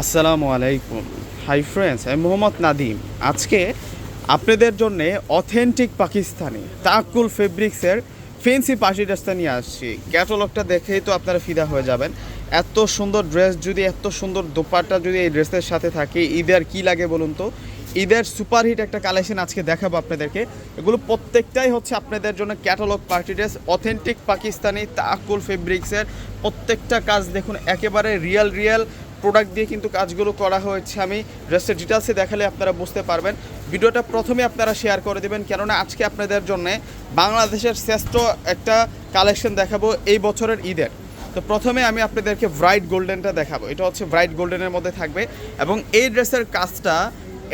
আসসালামু আলাইকুম। Hi friends আমি মোহাম্মদ নাদিম। আজকে আপনাদের জন্য অথেন্টিক পাকিস্তানি তাকুল ফেব্রিক্সের ফেন্সি পাশি ড্রেসটা নিয়ে আসছি। ক্যাটালগটা দেখেই তো আপনারা ফিদা হয়ে যাবেন। এত সুন্দর ড্রেস যদি এত সুন্দর দোপাট্টা যদি এই ড্রেসের সাথে থাকে, ঈদের কি লাগে বলুন তো? ঈদের সুপারহিট একটা কালেকশন আজকে দেখাবো আপনাদেরকে। এগুলো প্রত্যেকটাই হচ্ছে আপনাদের জন্য catalogue party dress authentic Pakistani তাকুল ফেব্রিক্সের প্রত্যেকটা কাজ দেখুন, একেবারে রিয়েল রিয়েল প্রোডাক্ট দিয়ে কিন্তু কাজগুলো করা হয়েছে। আমি ড্রেসের ডিটেলসে দেখালে আপনারা বুঝতে পারবেন। ভিডিওটা প্রথমে আপনারা শেয়ার করে দেবেন, কেননা আজকে আপনাদের জন্য বাংলাদেশের শ্রেষ্ঠ একটা কালেকশন দেখাবো এই বছরের ঈদের। তো প্রথমে আমি আপনাদেরকে ব্রাইট গোল্ডেনটা দেখাবো। এটা হচ্ছে ব্রাইট গোল্ডেনের মধ্যে থাকবে এবং এই ড্রেসের কাজটা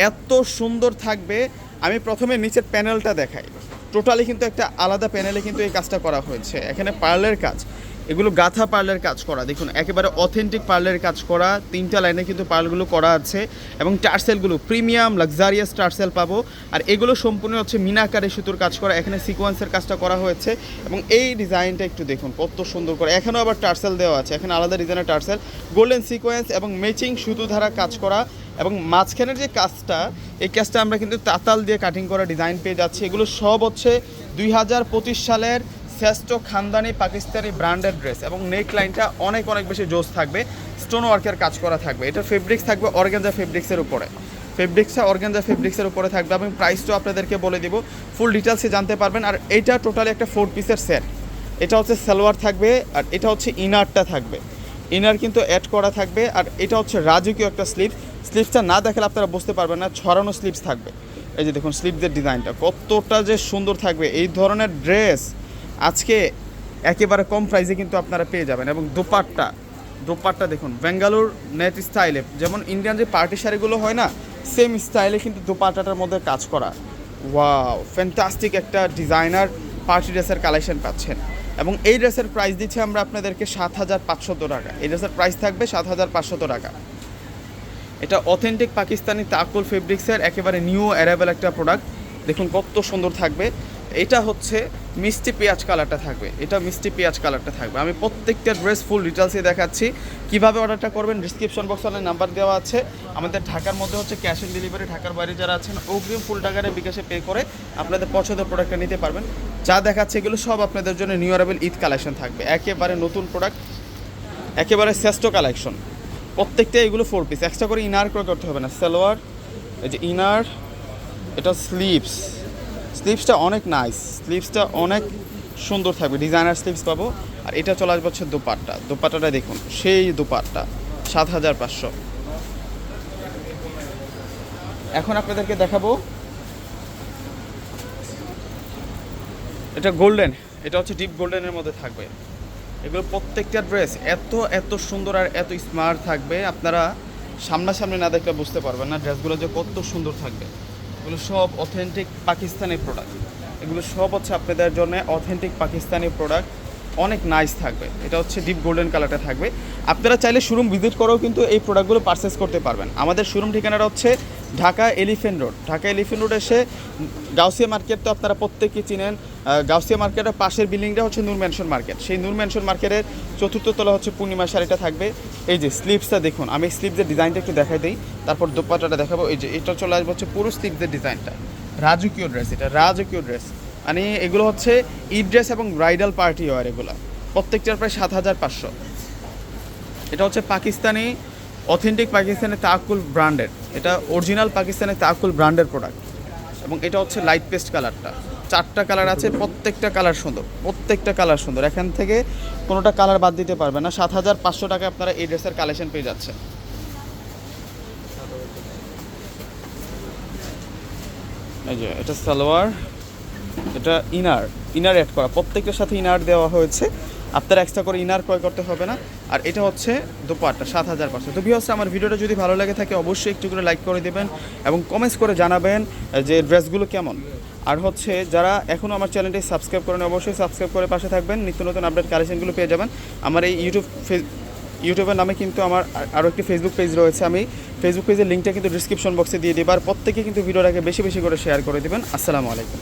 এত সুন্দর থাকবে। আমি প্রথমে নিচের প্যানেলটা দেখাই। টোটালি কিন্তু একটা আলাদা প্যানেলে কিন্তু এই কাজটা করা হয়েছে। এখানে পার্লের কাজ। এগুলো গাথা পার্লের কাজ করা। দেখুন, একেবারে অথেন্টিক পার্লের কাজ করা। তিনটা লাইনে কিন্তু পার্লগুলো করা আছে এবং টার্সেলগুলো প্রিমিয়াম লাক্সারিয়াস টার্সেল পাবো। আর এগুলো সম্পূর্ণ হচ্ছে মিনাকারে সুতোর কাজ করা। এখানে সিকোয়েন্সের কাজটা করা হয়েছে এবং এই ডিজাইনটা একটু দেখুন, কত সুন্দর করে। এখানেও আবার টার্সেল দেওয়া আছে। এখানে আলাদা ডিজাইনের টার্সেল গোল্ডেন সিকোয়েন্স এবং ম্যাচিং সুতো ধারা কাজ করা এবং মাঝখানের যে কাজটা, এই কাজটা আমরা কিন্তু তাতাল দিয়ে কাটিং করা ডিজাইন পেয়ে যাচ্ছি। এগুলো সব হচ্ছে দুই হাজার পঁচিশ সালের শ্রেষ্ঠ খানদানি পাকিস্তানি ব্র্যান্ডেড ড্রেস এবং নেক লাইনটা অনেক অনেক বেশি জোস থাকবে স্টোন ওয়ার্কের কাজ করা থাকবে। এটার ফেব্রিক্স থাকবে অর্গানজা ফেব্রিক্সের উপরে। ফেব্রিক্সটা অর্গানজা ফেব্রিক্সের উপরে থাকবে এবং প্রাইসটাও আপনাদেরকে বলে দিব। ফুল ডিটেলসে জানতে পারবেন। আর এইটা টোটালি একটা ফোর পিসের সেট এটা হচ্ছে সালোয়ার থাকবে আর এটা হচ্ছে ইনারটা থাকবে। ইনার কিন্তু অ্যাড করা থাকবে আর এটা হচ্ছে রাজকীয় একটা স্লিপ স্লিপসটা না দেখালে আপনারা বুঝতে পারবেন না, ছড়ানো স্লিপস থাকবে। এই যে দেখুন স্লিপদের ডিজাইনটা কতটা যে সুন্দর থাকবে। এই ধরনের ড্রেস আজকে একেবারে কম প্রাইসে কিন্তু আপনারা পেয়ে যাবেন এবং দোপাট্টা দোপাট্টা দেখুন বেঙ্গালুর নেট স্টাইলে যেমন ইন্ডিয়ান যে পার্টি শাড়িগুলো হয় না সেম স্টাইলে কিন্তু দোপাট্টাটার মধ্যে কাজ করা। ওয়াও ফ্যান্টাস্টিক একটা ডিজাইনার পার্টি ড্রেসের কালেকশন পাচ্ছেন। এবং এই ড্রেসের প্রাইস দিচ্ছি আমরা আপনাদেরকে সাত হাজার পাঁচশত টাকা। এই ড্রেসের প্রাইস থাকবে সাত হাজার পাঁচশত টাকা। এটা অথেন্টিক পাকিস্তানি তাকুল ফেব্রিক্সের একেবারে নিউ অ্যারাইভেল একটা প্রোডাক্ট দেখুন কত সুন্দর থাকবে। এটা হচ্ছে মিষ্টি পেঁয়াজ কালারটা থাকবে। এটা মিষ্টি পেঁয়াজ কালারটা থাকবে। আমি প্রত্যেকটা ড্রেস ফুল ডিটেলসে দেখাচ্ছি। কীভাবে অর্ডারটা করবেন ডিসক্রিপশন বক্সে অনেক নাম্বার দেওয়া আছে। আমাদের ঢাকার মধ্যে হচ্ছে ক্যাশ অন ডেলিভারি ঢাকার বাইরে যারা আছেন, অগ্রিম ফুল টাকারে বিকাশে পে করে আপনাদের পছন্দের প্রোডাক্টটা নিতে পারবেন। যা দেখাচ্ছে এগুলো সব আপনাদের জন্য নিউ অ্যারাইভেল ঈদ কালেকশন থাকবে। একেবারে নতুন প্রোডাক্ট একেবারে শ্রেষ্ঠ কালেকশন প্রত্যেকটা এগুলো ফোর পিস এক্সট্রা করে ইনার করে করতে হবে না। সালোয়ার, এই যে ইনার এটা স্লিভস স্লিভসটা অনেক নাইস স্লিভসটা অনেক সুন্দর থাকবে। ডিজাইনার স্লিভস পাবো। আর এটা চলে আসবে হচ্ছে দোপাট্টা। দোপাট্টাটা দেখুন, সেই দোপাট্টা, সাত হাজার পাঁচশো। এখন আপনাদেরকে দেখাবো। এটা গোল্ডেন এটা হচ্ছে ডিপ গোল্ডেনের মধ্যে থাকবে। এগুলো প্রত্যেকটা ড্রেস এত এত সুন্দর আর এত স্মার্ট থাকবে। আপনারা সামনাসামনি না দেখলে বুঝতে পারবেন না ড্রেসগুলো যে কত সুন্দর থাকবে। এগুলো সব অথেন্টিক পাকিস্তানি প্রোডাক্ট এগুলো সব হচ্ছে আপনাদের জন্য অথেন্টিক পাকিস্তানি প্রোডাক্ট অনেক নাইস থাকবে। এটা হচ্ছে ডিপ গোল্ডেন কালারটা থাকবে। আপনারা চাইলে শোরুম ভিজিট করেও কিন্তু এই প্রোডাক্টগুলো পারচেস করতে পারবেন। আমাদের শোরুম ঠিকানাটা হচ্ছে Dhaka Elephant Road. Dhaka Elephant Road এসে গাউসিয়া মার্কেট তো আপনারা প্রত্যেকেই চিনেন। গাউসিয়া মার্কেটের পাশের বিল্ডিংটা হচ্ছে নূর ম্যানশন মার্কেট। সেই নূর ম্যানশন মার্কেটের চতুর্থ তলা হচ্ছে পূর্ণিমা শাড়িটা থাকবে। এই যে স্লিপসটা দেখুন, আমি স্লিপসের ডিজাইনটা একটু দেখাই দিই, তারপর দোপাটাটা দেখাবো। এই যে এটা চলে আসবে হচ্ছে পুরো স্লিপসের ডিজাইনটা রাজকীয় ড্রেস এটা, রাজকীয় ড্রেস মানে এগুলো হচ্ছে ঈদ ড্রেস এবং ব্রাইডাল পার্টি ওয়ার এগুলো। প্রত্যেকটার প্রায় সাত হাজার পাঁচশো। এটা হচ্ছে পাকিস্তানি অথেন্টিক পাকিস্তানি তাকুল ব্র্যান্ডের এটা অরিজিনাল পাকিস্তানি তাকুল ব্র্যান্ডের প্রোডাক্ট এবং এটা হচ্ছে লাইট পেস্ট কালারটা চারটা কালার আছে, প্রত্যেকটা কালার সুন্দর, প্রত্যেকটা কালার সুন্দর। এখান থেকে কোনোটা কালার বাদ দিতে পারবে না। সাত হাজার পাঁচশো টাকা আপনারা এই ড্রেসের কালেকশন পেয়ে যাচ্ছে এই যে, এটা সালোয়ার, এটা ইনার ইনার অ্যাড করা। প্রত্যেকটার সাথে ইনার দেওয়া হয়েছে। আপনার এক্সট্রা করে ইনার ক্রয় করতে হবে না। আর এটা হচ্ছে দোপাট্টা, সাত হাজার পাঁচশো। তো বিহস আমার ভিডিওটা যদি ভালো লাগে থাকে, অবশ্যই একটু করে লাইক করে দেবেন এবং কমেন্টস করে জানাবেন যে ড্রেসগুলো কেমন। আর হচ্ছে, যারা এখনও আমার চ্যানেলটি সাবস্ক্রাইব করেন অবশ্যই সাবস্ক্রাইব করে পাশে থাকবেন। নিত্য নতুন আপডেট কালেকশনগুলো পেয়ে যাবেন। আমার এই ইউটিউব ইউটিউবের নামে কিন্তু আমার আর- আরও একটি ফেসবুক পেজ রয়েছে। আমি ফেসবুক পেজের লিঙ্কটা কিন্তু ডিসক্রিপশন বক্সে দিয়ে দিই আর প্রত্যেকে কিন্তু ভিডিওটাকে বেশি বেশি করে শেয়ার করে দেবেন। আসসালামু আলাইকুম।